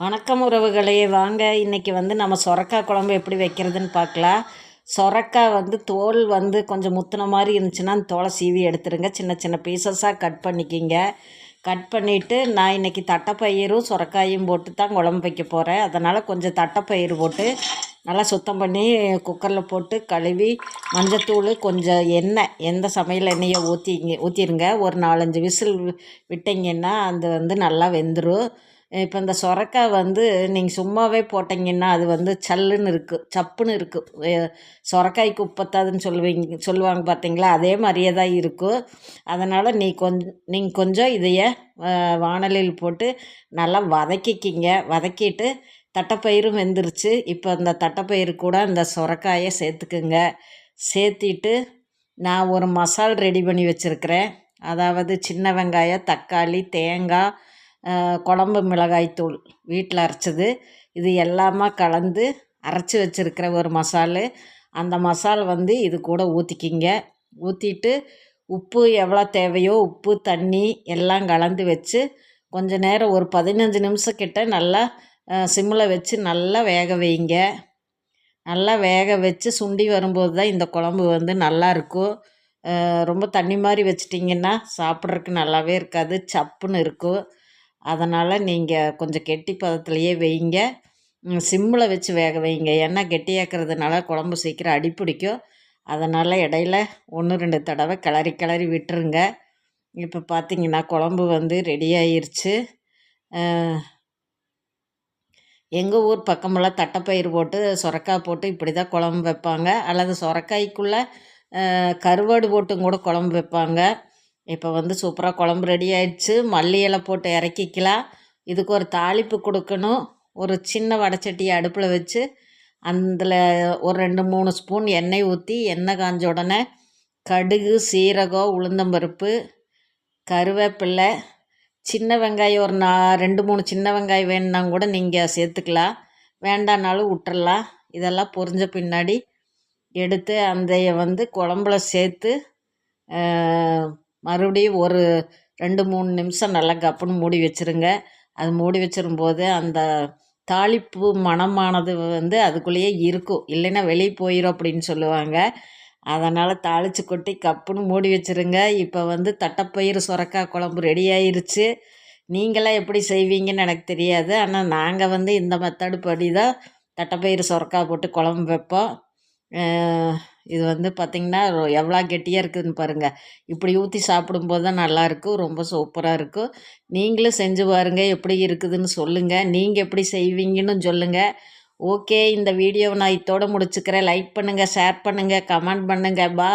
வணக்கம் உறவுகளே. வாங்க இன்றைக்கி வந்து நம்ம சொரக்காய் குழம்பு எப்படி வைக்கிறதுன்னு பார்க்கலாம். சொரக்காய் வந்து தோல் வந்து கொஞ்சம் முத்தின மாதிரி இருந்துச்சுன்னா அந்த தோலை சீவி எடுத்துருங்க. சின்ன சின்ன பீசஸாக கட் பண்ணிக்கிங்க. கட் பண்ணிவிட்டு நான் இன்றைக்கி தட்டைப்பயிரும் சொரக்காயும் போட்டு தான் குழம்பு வைக்க போகிறேன் அதனால் கொஞ்சம் தட்டைப்பயிறு போட்டு நல்லா சுத்தம் பண்ணி குக்கரில் போட்டு கழுவி மஞ்சத்தூள் கொஞ்சம் எண்ணெய் எந்த சமையல் எண்ணெயை ஊற்றிங்க ஊற்றிருங்க ஒரு நாலஞ்சு விசில் விட்டிங்கன்னா அது வந்து நல்லா வெந்துடும் இப்போ இந்த சொரக்காய் வந்து நீங்கள் சும்மாவே போட்டிங்கன்னா அது வந்து சல்லுன்னு இருக்குது சப்புன்னு இருக்குது சொரக்காய்க்கு குப்பத்தாதுன்னு சொல்லுவீங்க சொல்லுவாங்க பார்த்தீங்களா அதே மாதிரியே தான் இருக்கும் அதனால் நீ கொஞ்சம் நீங்கள் கொஞ்சம் இதைய வானலில் போட்டு நல்லா வதக்கிக்கிங்க. வதக்கிட்டு தட்டைப்பயிரும் வெந்துருச்சு. இப்போ அந்த தட்டைப்பயிறு கூட அந்த சொரக்காயை சேர்த்துக்குங்க. சேர்த்திட்டு நான் ஒரு மசால் ரெடி பண்ணி வச்சுருக்கிறேன். அதாவது சின்ன வெங்காயம் தக்காளி தேங்காய் குழம்பு மிளகாய்த்தூள் வீட்டில் அரைச்சது. இது எல்லாமே கலந்து அரைச்சி வச்சுருக்கிற ஒரு மசாலு. அந்த மசால் வந்து இது கூட ஊற்றிக்கிங்க ஊற்றிட்டு உப்பு எவ்வளோ தேவையோ உப்பு தண்ணி எல்லாம் கலந்து வச்சு கொஞ்ச நேரம் ஒரு பதினஞ்சு நிமிஷம் கிட்ட நல்லா சிம்மில் வச்சு நல்லா வேக வைங்க. நல்லா வேக வச்சு சுண்டி வரும்போது தான் இந்த குழம்பு வந்து நல்லாயிருக்கும் ரொம்ப தண்ணி மாதிரி வச்சிட்டிங்கன்னா சாப்பிட்றதுக்கு நல்லாவே இருக்காது. சப்புன்னு இருக்கும். அதனால் நீங்கள் கொஞ்சம் கெட்டி பதத்துலேயே வைங்க. சிம்மில் வச்சு வேக வைங்க. ஏன்னா கெட்டியாக்கிறதுனால குழம்பு சீக்கிரம் அடிப்பிடிக்கும். அதனால் இடையில ஒன்று ரெண்டு தடவை கிளறி கிளறி விட்டுருங்க. இப்போ பார்த்தீங்கன்னா குழம்பு வந்து ரெடி ஆயிடுச்சு எங்கள் ஊர் பக்கமெல்லாம் தட்டைப்பயிறு போட்டு சுரக்காய் போட்டு இப்படி தான் குழம்பு வைப்பாங்க. அல்லது சுரக்காய்க்குள்ளே கருவாடு போட்டும் கூட குழம்பு வைப்பாங்க. இப்போ வந்து சூப்பராக குழம்பு ரெடி ஆயிடுச்சு. மல்லி இலை போட்டு இறக்கிக்கலாம். இதுக்கு ஒரு தாளிப்பு கொடுக்கணும். ஒரு சின்ன வடைச்சட்டியை அடுப்பில் வச்சு அதில் ஒரு ரெண்டு மூணு ஸ்பூன் எண்ணெய் ஊற்றி எண்ணெய் காஞ்ச உடனே கடுகு சீரகம் உளுந்தம்பருப்பு கருவேப்பில்லை சின்ன வெங்காயம் ஒரு நா ரெண்டு மூணு சின்ன வெங்காயம் வேணுன்னா கூட நீங்கள் சேர்த்துக்கலாம். வேண்டானாலும் விட்டுறலாம். இதெல்லாம் பொரிஞ்ச பின்னாடி எடுத்து அந்த வந்து குழம்புல சேர்த்து மறுபடியும் ஒரு ரெண்டு மூணு நிமிஷம் நல்லா கப்புன்னு மூடி வச்சுருங்க. அது மூடி வச்சிரும்போது அந்த தாளிப்பு மணமானது வந்து அதுக்குள்ளேயே இருக்கும். இல்லைன்னா வெளியே போயிடும் அப்படின்னு சொல்லுவாங்க. அதனால் தாளித்து கொட்டி கப்புன்னு மூடி வச்சுருங்க. இப்போ வந்து தட்டைப்பயிறு சுரக்காய் குழம்பு ரெடி ஆயிருச்சு. நீங்களாம் எப்படி செய்வீங்கன்னு எனக்கு தெரியாது. ஆனால் நாங்கள் வந்து இந்த மெத்தடு படி தான் தட்டைப்பயிறு சுரக்காய் போட்டு குழம்பு வைப்போம். இது வந்து பார்த்திங்கன்னா எவ்வளோ கெட்டியாக இருக்குதுன்னு பாருங்கள் இப்படி ஊற்றி சாப்பிடும்போது தான் நல்லாயிருக்கும் ரொம்ப சூப்பராக இருக்கும். நீங்களும் செஞ்சு பாருங்கள் எப்படி இருக்குதுன்னு சொல்லுங்கள் நீங்கள் எப்படி செய்வீங்கன்னு சொல்லுங்கள் ஓகே இந்த வீடியோவை நான் இத்தோடு முடிச்சுக்கிறேன். லைக் பண்ணுங்கள் ஷேர் பண்ணுங்கள் கமெண்ட் பண்ணுங்கள் பா